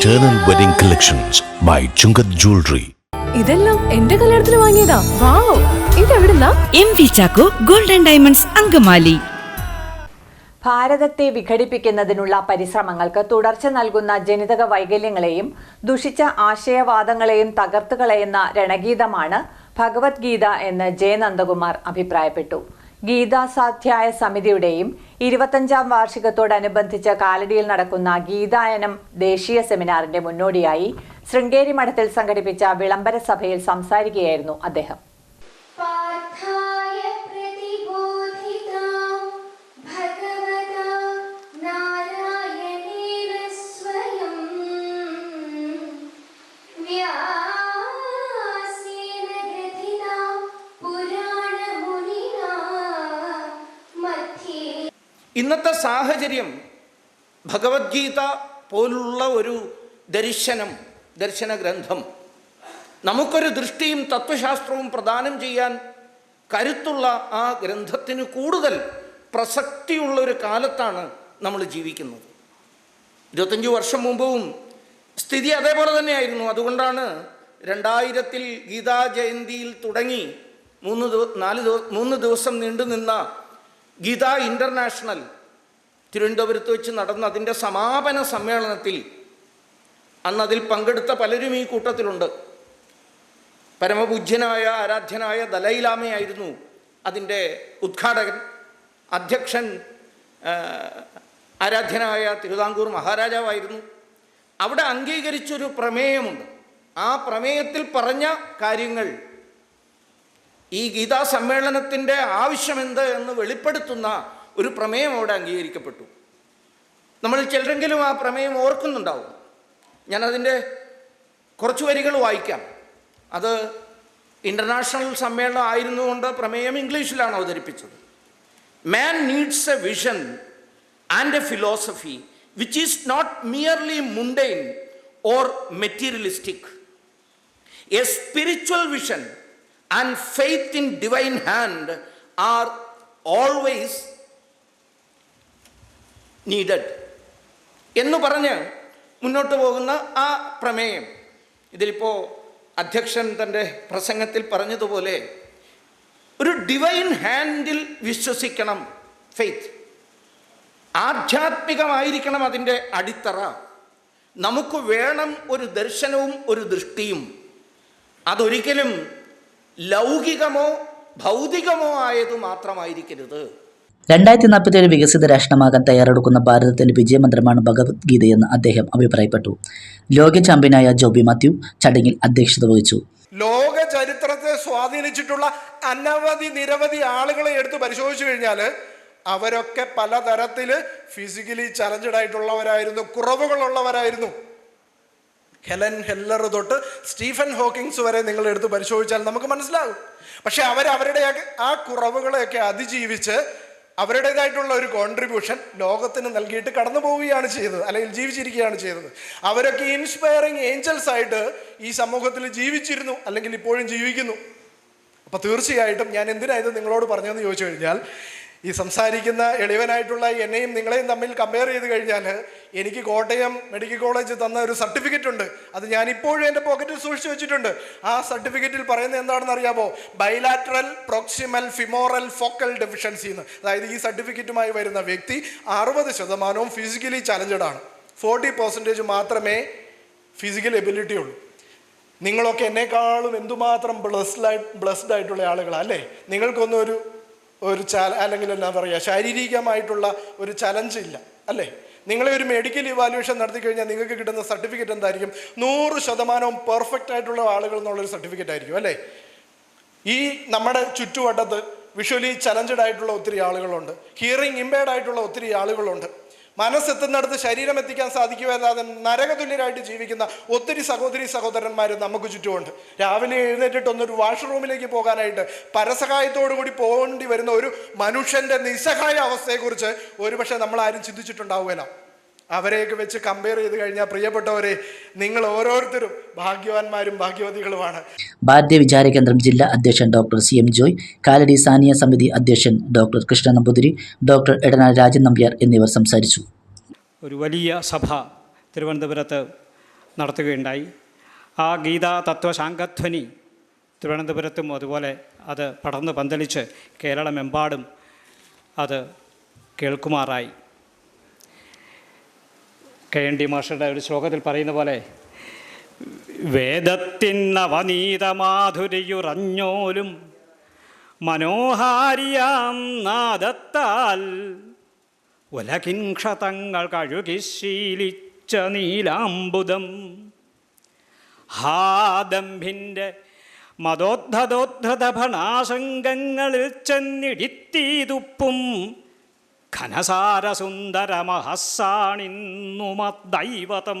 Eternal Wedding Collections by Chungath Jewelry. ഇതെല്ലാം എന്റെ കല്യാണത്തിന് വാങ്ങിയതാ. Wow ഇതെവിടുന്നാ? M V Chacko golden diamonds Angamaly. ഭാരതത്തെ വിഘടിപ്പിക്കുന്നതിനുള്ള പരിശ്രമങ്ങൾക്ക് തുടർച്ച നൽകുന്ന ജനിതക വൈകല്യങ്ങളെയും ദുഷിച്ച ആശയവാദങ്ങളെയും തകർത്തുകളയുന്ന രണഗീതമാണ് ഭഗവത്ഗീത എന്ന് ജയനന്ദകുമാർ അഭിപ്രായപ്പെട്ടു. ഗീതാസാധ്യായ സമിതിയുടെയും ഇരുപത്തഞ്ചാം വാർഷികത്തോടനുബന്ധിച്ച് കാലടിയിൽ നടക്കുന്ന ഗീതായനം ദേശീയ സെമിനാറിന്റെ മുന്നോടിയായി ശൃംഗേരി മഠത്തിൽ സംഘടിപ്പിച്ച വിളംബര സഭയിൽ സംസാരിക്കുകയായിരുന്നു അദ്ദേഹം. ഇന്നത്തെ സാഹചര്യം ഭഗവത്ഗീത പോലുള്ള ഒരു ദർശനം ദർശന ഗ്രന്ഥം നമുക്കൊരു ദൃഷ്ടിയും തത്വശാസ്ത്രവും പ്രദാനം ചെയ്യാൻ കരുത്തുള്ള ആ ഗ്രന്ഥത്തിന് കൂടുതൽ പ്രസക്തിയുള്ള ഒരു കാലത്താണ് നമ്മൾ ജീവിക്കുന്നത്. ഇരുപത്തഞ്ച് വർഷം മുമ്പും സ്ഥിതി അതേപോലെ തന്നെയായിരുന്നു. അതുകൊണ്ടാണ് രണ്ടായിരത്തിൽ ഗീതാ ജയന്തിയിൽ തുടങ്ങി മൂന്ന് നാല് മൂന്ന് ദിവസം നീണ്ടു നിന്ന ഗീതാ ഇന്റർനാഷണൽ തിരുവനന്തപുരത്ത് വെച്ച് നടന്ന അതിന്റെ സമാപന സമ്മേളനത്തിൽ അന്ന് അതിൽ പങ്കെടുത്ത പലരും ഈ കൂട്ടത്തിലുണ്ട്. പരമപൂജ്യനായ ആരാധ്യനായ ദലൈലാമയായിരുന്നു അതിന്റെ ഉദ്ഘാടകൻ. അധ്യക്ഷൻ ആരാധ്യനായ തിരുവിതാംകൂർ മഹാരാജാവായിരുന്നു. അവിടെ അംഗീകരിച്ചൊരു പ്രമേയമുണ്ട്. ആ പ്രമേയത്തിൽ പറഞ്ഞ കാര്യങ്ങൾ ഈ ഗീതാ സമ്മേളനത്തിന്റെ ആവശ്യമെന്ത് എന്ന് വെളിപ്പെടുത്തുന്ന ഒരു പ്രമേയം അവിടെ അംഗീകരിക്കപ്പെട്ടു. നമ്മൾ ചിലരെങ്കിലും ആ പ്രമേയം ഓർക്കുന്നുണ്ടാവും. ഞാനതിന്റെ കുറച്ച് വരികൾ വായിക്കാം. അത് ഇന്റർനാഷണൽ സമ്മേളനം ആയിരുന്നുകൊണ്ട് പ്രമേയം ഇംഗ്ലീഷിലാണ് അവതരിപ്പിച്ചത്. Man needs a vision and a philosophy which is not merely mundane or materialistic a spiritual vision and faith in divine hand are always needed എന്ന് പറഞ്ഞ് മുന്നോട്ട് പോകുന്ന ആ പ്രമേയം. ഇതിലിപ്പോൾ അധ്യക്ഷൻ തന്റെ പ്രസംഗത്തിൽ പറഞ്ഞതുപോലെ ഒരു ഡിവൈൻ ഹാൻഡിൽ വിശ്വസിക്കണം ഫെയ്ത്ത് ആധ്യാത്മികമായിരിക്കണം അതിന്റെ അടിത്തറ. നമുക്ക് വേണം ഒരു ദർശനവും ഒരു ദൃഷ്ടിയും. അതൊരിക്കലും ലൗകികമോ ഭൗതികമോ ആയത് മാത്രമായിരിക്കരുത്. രണ്ടായിരത്തി നാൽപ്പത്തിയേഴ് വികസിത രാഷ്ട്രമാകാൻ തയ്യാറെടുക്കുന്ന ഭാരതത്തിന്റെ വിജയമന്ത്രമാണ് ഭഗവത്ഗീതയെന്ന് അദ്ദേഹം അഭിപ്രായപ്പെട്ടു. ലോക ചാമ്പ്യനായ ജോബി മാത്യു ചടങ്ങിൽ അധ്യക്ഷത വഹിച്ചു. ലോക ചരിത്രത്തെ സ്വാധീനിച്ചിട്ടുള്ള അനവധി നിരവധി ആളുകളെ എടുത്ത് പരിശോധിച്ചു കഴിഞ്ഞാൽ അവരൊക്കെ പലതരത്തിൽ ഫിസിക്കലി ചലഞ്ചഡ് ആയിട്ടുള്ളവരായിരുന്നു കുറവുകളുള്ളവരായിരുന്നു. ഹെലൻ ഹെല്ലർ തൊട്ട് സ്റ്റീഫൻ ഹോക്കിങ്സ് വരെ നിങ്ങൾ എടുത്ത് പരിശോധിച്ചാൽ നമുക്ക് മനസ്സിലാകും. പക്ഷെ അവർ അവരുടെ ആ കുറവുകളെയൊക്കെ അതിജീവിച്ച് അവരുടേതായിട്ടുള്ള ഒരു കോൺട്രിബ്യൂഷൻ ലോകത്തിന് നൽകിയിട്ട് കടന്നു പോവുകയാണ് ചെയ്തത് അല്ലെങ്കിൽ ജീവിച്ചിരിക്കുകയാണ് ചെയ്തത്. അവരൊക്കെ ഇൻസ്പയറിങ് ഏഞ്ചൽസ് ആയിട്ട് ഈ സമൂഹത്തിൽ ജീവിച്ചിരുന്നു അല്ലെങ്കിൽ ഇപ്പോഴും ജീവിക്കുന്നു. അപ്പോൾ തീർച്ചയായിട്ടും ഞാൻ എന്തിനായത് നിങ്ങളോട് പറഞ്ഞതെന്ന് ചോദിച്ചു കഴിഞ്ഞാൽ ഈ സംസാരിക്കുന്ന എളിവനായിട്ടുള്ള എന്നെയും നിങ്ങളെയും തമ്മിൽ കമ്പയർ ചെയ്ത് കഴിഞ്ഞാൽ എനിക്ക് കോട്ടയം മെഡിക്കൽ കോളേജ് തന്ന ഒരു സർട്ടിഫിക്കറ്റ് ഉണ്ട്. അത് ഞാൻ ഇപ്പോഴും എന്റെ പോക്കറ്റിൽ സൂക്ഷിച്ചു വെച്ചിട്ടുണ്ട്. ആ സർട്ടിഫിക്കറ്റിൽ പറയുന്നത് എന്താണെന്ന് അറിയാമോ? Bilateral proximal femoral focal deficiency എന്ന് അതായത് ഈ സർട്ടിഫിക്കറ്റുമായി വരുന്ന വ്യക്തി അറുപത് ശതമാനവും ഫിസിക്കലി ചലഞ്ചഡ് ആണ്. ഫോർട്ടി പെർസെന്റേജ് മാത്രമേ ഫിസിക്കൽ എബിലിറ്റി ഉള്ളൂ. നിങ്ങളൊക്കെ എന്നെക്കാളും എന്തുമാത്രം ബ്ലസ്ഡ് ആയി ബ്ലസ്ഡ് ആയിട്ടുള്ള ആളുകളാണ് അല്ലേ? നിങ്ങൾക്കൊന്നും ഒരു ഒരു ചല അല്ലെങ്കിൽ എന്താ പറയുക ശാരീരികമായിട്ടുള്ള ഒരു ചലഞ്ച് ഇല്ല അല്ലേ? നിങ്ങളെ ഒരു മെഡിക്കൽ ഇവാലുവേഷൻ നടത്തി കഴിഞ്ഞാൽ നിങ്ങൾക്ക് കിട്ടുന്ന സർട്ടിഫിക്കറ്റ് എന്തായിരിക്കും? നൂറ് ശതമാനവും പെർഫെക്റ്റ് ആയിട്ടുള്ള ആളുകൾ എന്നുള്ളൊരു സർട്ടിഫിക്കറ്റ് ആയിരിക്കും അല്ലേ? ഈ നമ്മുടെ ചുറ്റുവട്ടത്ത് വിഷ്വലി ചലഞ്ചഡ് ആയിട്ടുള്ള ഒത്തിരി ആളുകളുണ്ട്. ഹിയറിംഗ് ഇമ്പയർഡ് ആയിട്ടുള്ള ഒത്തിരി ആളുകളുണ്ട്. മനസ്സെത്തുന്നിടത്ത് ശരീരം എത്തിക്കാൻ സാധിക്കുവാതെ നരകതുല്യരായിട്ട് ജീവിക്കുന്ന ഒത്തിരി സഹോദരി സഹോദരന്മാർ നമുക്ക് ചുറ്റുമുണ്ട്. രാവിലെ എഴുന്നേറ്റിട്ട് ഒന്നൊരു വാഷ്റൂമിലേക്ക് പോകാനായിട്ട് പരസഹായത്തോടു കൂടി പോകേണ്ടി വരുന്ന ഒരു മനുഷ്യന്റെ നിസ്സഹായ അവസ്ഥയെക്കുറിച്ച് ഒരുപക്ഷെ നമ്മൾ ആരും ചിന്തിച്ചിട്ടുണ്ടാവുമല്ലോ അവരെയൊക്കെ വെച്ച് കമ്പയർ ചെയ്ത് കഴിഞ്ഞാൽ പ്രിയപ്പെട്ടവരെ നിങ്ങൾ ഓരോരുത്തരും ഭാഗ്യവാന്മാരും ഭാഗ്യവതികളുമാണ്. ഭാരതീയ വിചാര കേന്ദ്രം ജില്ലാ അധ്യക്ഷൻ doctor C M Joy Kalady Sania സമിതി അധ്യക്ഷൻ ഡോക്ടർ കൃഷ്ണ നമ്പൂതിരി ഡോക്ടർ എടന രാജൻ നമ്പ്യാർ എന്നിവർ സംസാരിച്ചു. ഒരു വലിയ സഭ തിരുവനന്തപുരത്ത് നടത്തുകയുണ്ടായി. ആ ഗീതാ തത്വശാങ്കധ്വനി തിരുവനന്തപുരത്തും അതുപോലെ അത് പടർന്ന് പന്തലിച്ച് കേരളമെമ്പാടും അത് കേൾക്കുമാറായി. കെ എൻ ഡി മാഷയുടെ ഒരു ശ്ലോകത്തിൽ പറയുന്ന പോലെ വേദത്തിൻ വേദത്തിന്നവനീതമാധുരിയുറഞ്ഞോലും മനോഹാരിയാം നാദത്താൽ ഉലകിൻക്ഷതങ്ങൾ കഴുകി ശീലിച്ച നീലാംബുദം. ഹാദംഭിന്റെ മതോദ്ധതോദ്ധത ഭണാശങ്കങ്ങളിൽ ചെന്നിടിത്തീതുപ്പും ഘനസാരസുന്ദരമഹസ്സാണിന്നുമദ്ദൈവതം